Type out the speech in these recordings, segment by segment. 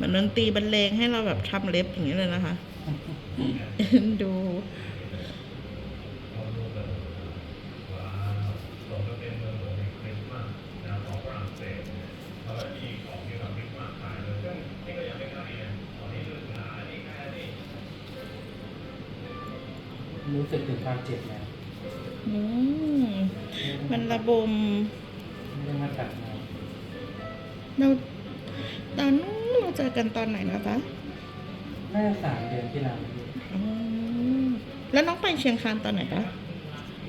เหมือนดนตรีบรรเลงให้เราแบบทำเล็บอย่างนี้เลยนะคะเอ็นดูรู้สึกถึงความเจ็บแล้วอืมมันระบมไม่ได้มาตัดมาเราตอนนู้นเราเจ อกันตอนไหนนะจ๊ะน่าจะสามเดือนที่แล้วอืมแล้วน้องไปเชียงคานตอนไหนจ๊ะ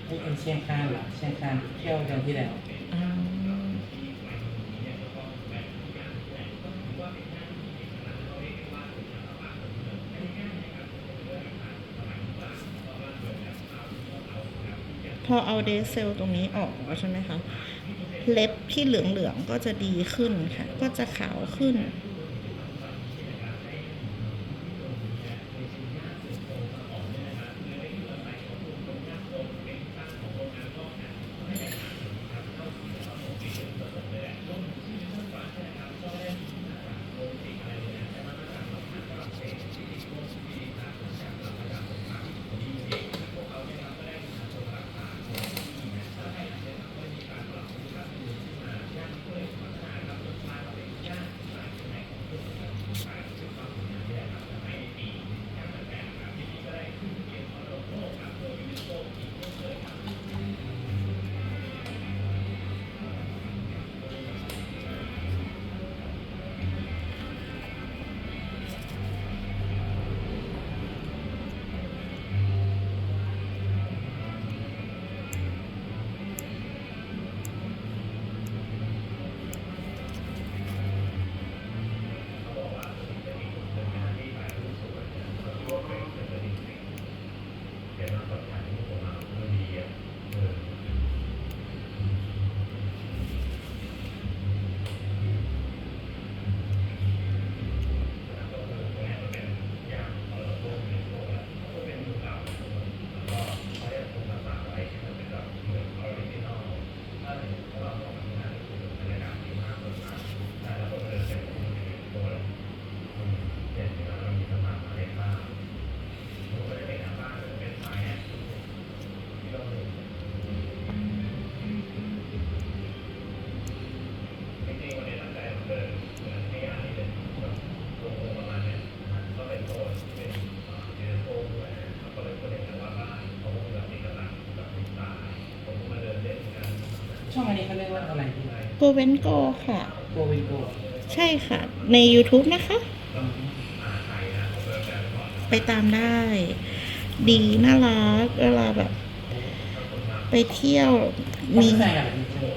ไอ้เป็นเชียงคานเหรอเชียงคานเที่ยวเดือนที่แล้วอ่าพอเอาเดซเซลตรงนี้ออกแล้วใช่ไหมคะ เล็บที่เหลืองๆก็จะดีขึ้นค่ะ ก็จะขาวขึ้น องอันนี้เขาเรียกว่าอะไรที่โกเวนโกค่ะ โกวินโกใช่ค่ะ ใน YouTube นะคะอืมไปตามได้ ดีน่ารักเวลาแบบ ไปเที่ยวมีมีใส่อะไรนี่ใช่ไหม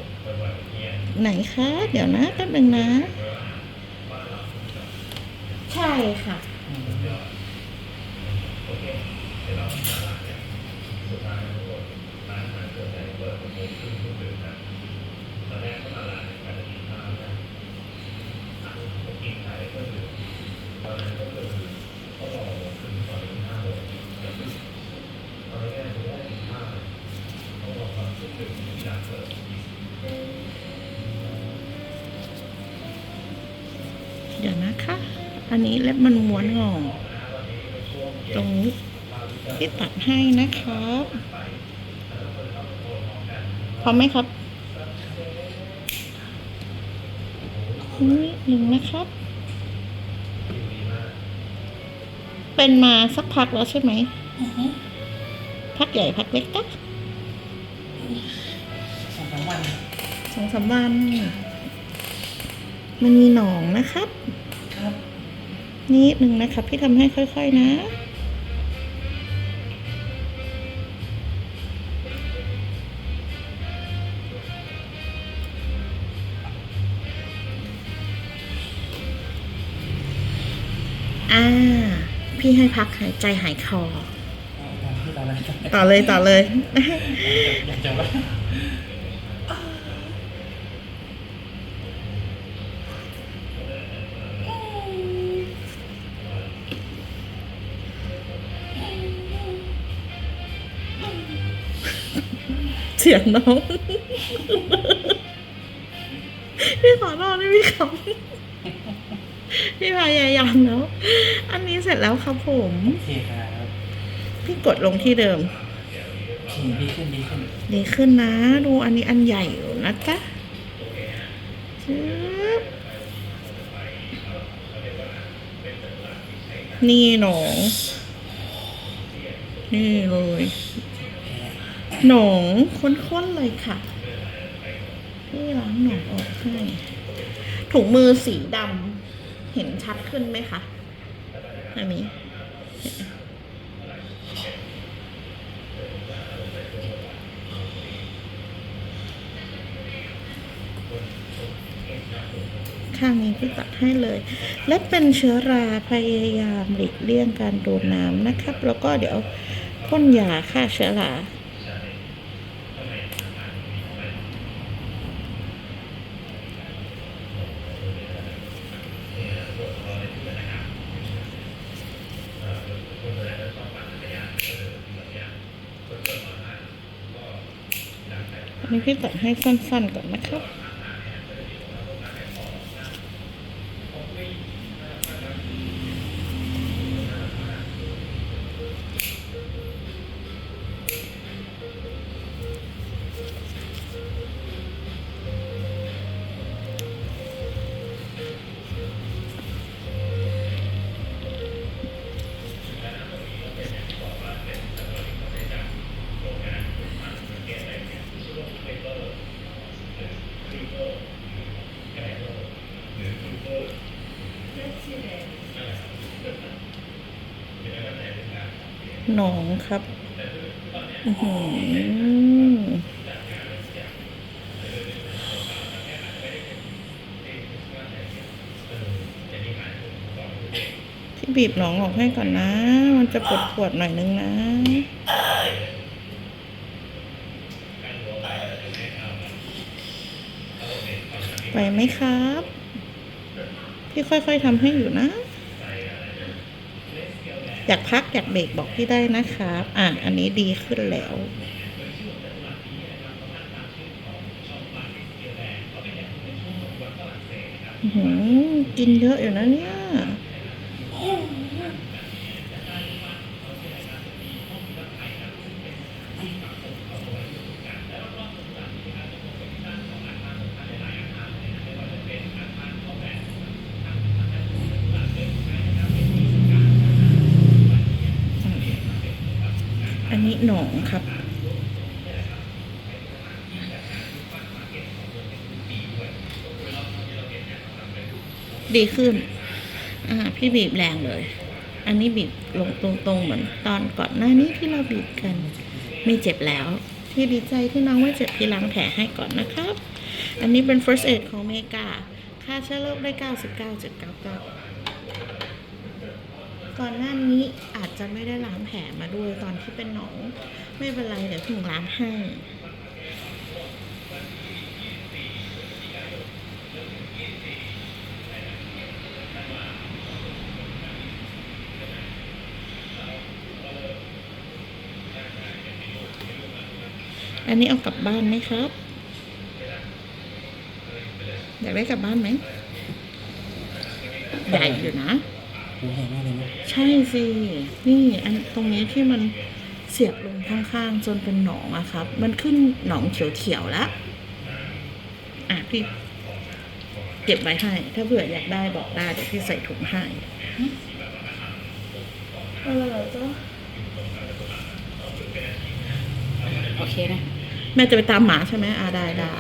ไหนคะ เดี๋ยวนะแป๊บนึงนะ ใช่ค่ะ ดี๋ยวนะคะ อันนี้เล็บมันม้วนงอตรงนี้ที่ตัดให้นะครับพร้อมไหมครับนี่หนึ่งนะครับ เป็นมาสักพักแล้วใช่ไหม พักใหญ่พักเล็กก็สองสามวันสองสามวัน มันมีหนองนะครับ ครับนิดหนึ่งนะครับ พี่ทำให้ค่อย ๆ นะอ่า พี่ให้พักหายใจหายคอเอาตามที่เราได้ต่อเลยต่อเลย อยากจะว่า สียงน้องพี่ขอโทษด้วยพี่คำพี่พยายามแล้ว อันนี้เสร็จแล้วครับผม โอเคครับพี่กดลงที่เดิมอืมดีขึ้นดีขึ้นดีขึ้นนะ ดูอันนี้อันใหญ่อยู่นะจ๊ะจึ๊บนี่หนองนี่เลย หนองข้นๆเลยค่ะพี่ล้างหนองออกให้ถุงมือสีดำเห็นชัดขึ้นไหมคะอันนี้ข้างนี้พี่ตัดให้เลย และเป็นเชื้อราพยายามหลีกเลี่ยงการโดนน้ำนะครับ แล้วก็เดี๋ยวพ่นยาฆ่าเชื้อรา อันนี้พี่ตัดให้สั้นๆก่อนนะครับ หนองครับอือหือที่บีบหนองออกให้ก่อนนะ มันจะปวดปวดหน่อยนึงนะไปไหมครับ พี่ค่อยๆทำให้อยู่นะ อยากพักอยากเบรกบอกพี่ได้นะครับ อะอันนี้ดีขึ้นแล้วหืมกินเยอะอยู่นะเนี่ย องครับดีขึ้น อ่า พี่บีบแรงเลย อันนี้บีบลงตรงๆ เหมือนตอนก่อนหน้านี้ที่เราบีบกัน ไม่เจ็บแล้วที่ดีใจที่น้องไม่เจ็บพี่ล้างแผลให้ก่อนนะครับ อันนี้เป็น first aid ของเมกา ค่าเชื้อโรคได้ 99.99 ก่อนหน้านี้อาจจะไม่ได้ล้างแผลมาด้วยตอนที่เป็นหนองไม่เป็นไรเดี๋ยวถึงล้างให้อันนี้เอากลับบ้านไหมครับ อยากได้กลับบ้านไหมใหญ่อยู่นะ ดูใหญ่มากเลยนะใช่สิ นี่อันตรงนี้ที่มันเสียบลงข้างๆ จนเป็นหนองอะครับ มันขึ้นหนองเขียวๆแล้ว อะพี่เก็บไว้ให้ ถ้าเผื่ออยากได้บอกได้เดี๋ยวพี่ใส่ถุงให้อะไรเหรอจ๊ะโอเคนะ แม่จะไปตามหมาใช่ไหมอ่าได้ได้